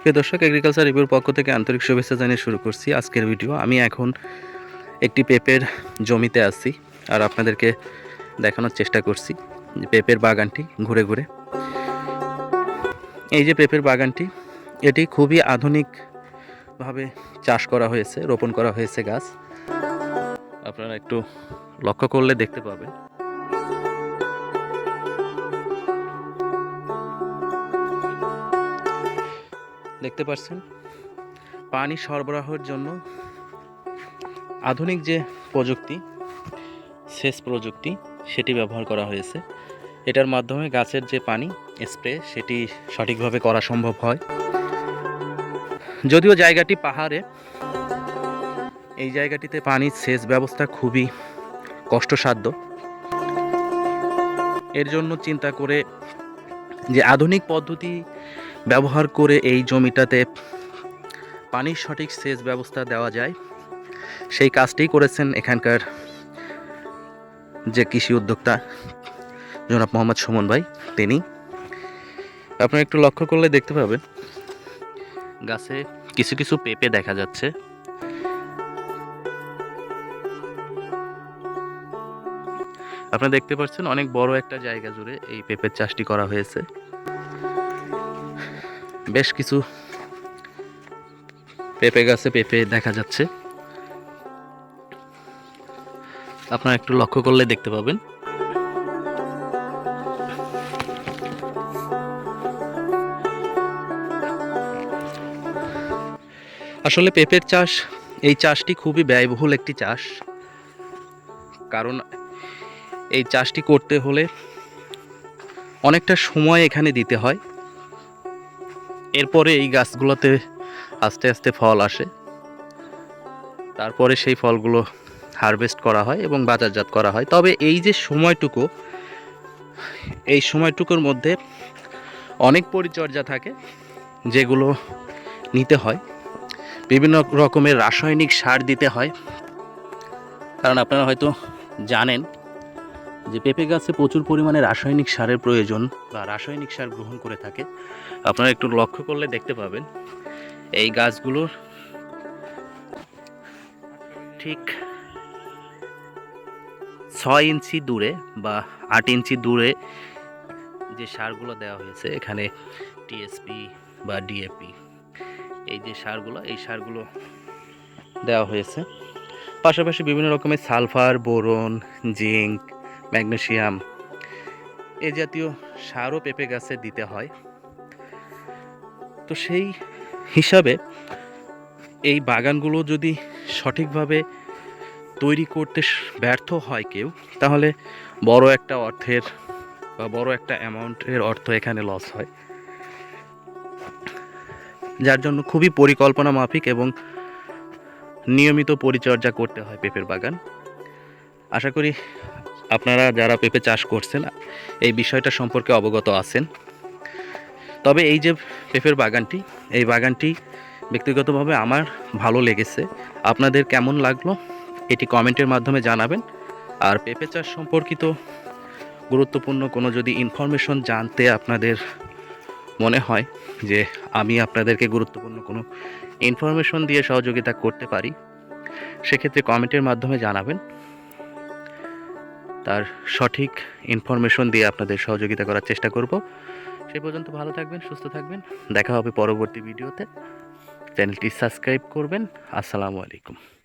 প্রিয় দর্শক এগ্রিকালচার রিভিউর পক্ষ থেকে আন্তরিক শুভেচ্ছা জানিয়ে শুরু করছি আজকের ভিডিও আমি এখন একটি পেঁপের জমিতে আছি আর আপনাদেরকে দেখানোর চেষ্টা করছি পেঁপের বাগানটি ঘুরে ঘুরে। এই যে পেঁপের বাগানটি, এটি খুবই আধুনিকভাবে চাষ করা হয়েছে, রোপণ করা হয়েছে গাছ। আপনারা একটু লক্ষ্য করলে দেখতে পাবেন। দেখতে পাচ্ছেন পানি সরবরাহের জন্য আধুনিক যে প্রযুক্তি, সেচ প্রযুক্তি, সেটি ব্যবহার করা হয়েছে। এটার মাধ্যমে গাছের যে পানি স্প্রে, সেটি সঠিকভাবে করা সম্ভব হয়। যদিও জায়গাটি পাহাড়ে, এই জায়গাটিতে পানির সেচ ব্যবস্থা খুবই কষ্টসাধ্য। এর জন্য চিন্তা করে যে আধুনিক পদ্ধতি ব্যবহার করে এই জমিটাতে পানির সঠিক সেচ ব্যবস্থা দেওয়া যায়। সেই কাজটি করেছেন এখানকার যে কৃষি উদ্যোক্তা জনাব মোহাম্মদ সুমন ভাই, তিনি। আপনারা একটু লক্ষ্য করলে দেখতে পাবেন, গাছে কিছু কিছু পেঁপে দেখা যাচ্ছে। আপনারা দেখতে পাচ্ছেন অনেক বড় একটা জায়গা জুড়ে এই পেঁপের চাষটি করা হয়েছে। বেশ কিছু পেঁপে গাছে পেঁপে দেখা যাচ্ছে। আপনারা একটু লক্ষ্য করলে দেখতে পাবেন। আসলে পেঁপের চাষ, এই চাষটি খুবই ব্যয়বহুল একটি চাষ। কারণ এই চাষটি করতে হলে অনেকটা সময় এখানে দিতে হয়। এরপরে এই গাছগুলোতে আস্তে আস্তে ফল আসে। তারপরে সেই ফলগুলো হারভেস্ট করা হয় এবং বাজারজাত করা হয়। তবে এই যে সময়টুকু, এই সময়টুকুর মধ্যে অনেক পরিচর্যা থাকে যেগুলো নিতে হয়। বিভিন্ন রকমের রাসায়নিক সার দিতে হয়। কারণ আপনারা হয়তো জানেন যে পেঁপে গাছে প্রচুর পরিমাণে রাসায়নিক সারের প্রয়োজন বা রাসায়নিক সার গ্রহণ করে থাকে, আপনারা একটু লক্ষ্য করলে দেখতে পাবেন, এই গাছগুলোর ঠিক ছয় ইঞ্চি দূরে বা আট ইঞ্চি দূরে যে সারগুলো দেওয়া হয়েছে, এখানে টিএসপি বা ডিএপি এই যে সারগুলো, এই সারগুলো দেওয়া হয়েছে। পাশাপাশি বিভিন্ন রকমের সালফার, বোরন, জিঙ্ক ম্যাগনেসিয়াম এ জাতীয় সারও পেঁপে গাছে দিতে হয়। তো সেই হিসাবে এই বাগানগুলো যদি সঠিকভাবে তৈরি করতে ব্যর্থ হয় কেউ, তাহলে বড় একটা অর্থের বা বড় একটা অ্যামাউন্টের অর্থ এখানে লস হয়। যার জন্য খুবই পরিকল্পনা মাফিক এবং নিয়মিত পরিচর্যা করতে হয় পেঁপের বাগান। আশা করি আপনারা যারা পেঁপে চাষ করছেন, এই বিষয়টা সম্পর্কে অবগত আছেন। তবে এই যে পেঁপের বাগানটি, এই বাগানটি ব্যক্তিগতভাবে আমার ভালো লেগেছে। আপনাদের কেমন লাগল, এটি কমেন্টের মাধ্যমে জানাবেন। আর পেঁপে চাষ সম্পর্কিত গুরুত্বপূর্ণ কোনো যদি ইনফরমেশন জানতে আপনাদের মনে হয় যে আমি আপনাদেরকে গুরুত্বপূর্ণ কোনো ইনফরমেশন দিয়ে সহযোগিতা করতে পারি, সেক্ষেত্রে কমেন্টের মাধ্যমে জানাবেন। তার সঠিক ইনফরমেশন দিয়ে আপনাদের সহযোগিতা করার চেষ্টা করব। সেই পর্যন্ত ভালো থাকবেন, সুস্থ থাকবেন। দেখা হবে পরবর্তী ভিডিওতে। চ্যানেলটি সাবস্ক্রাইব করবেন। আসসালামু আলাইকুম।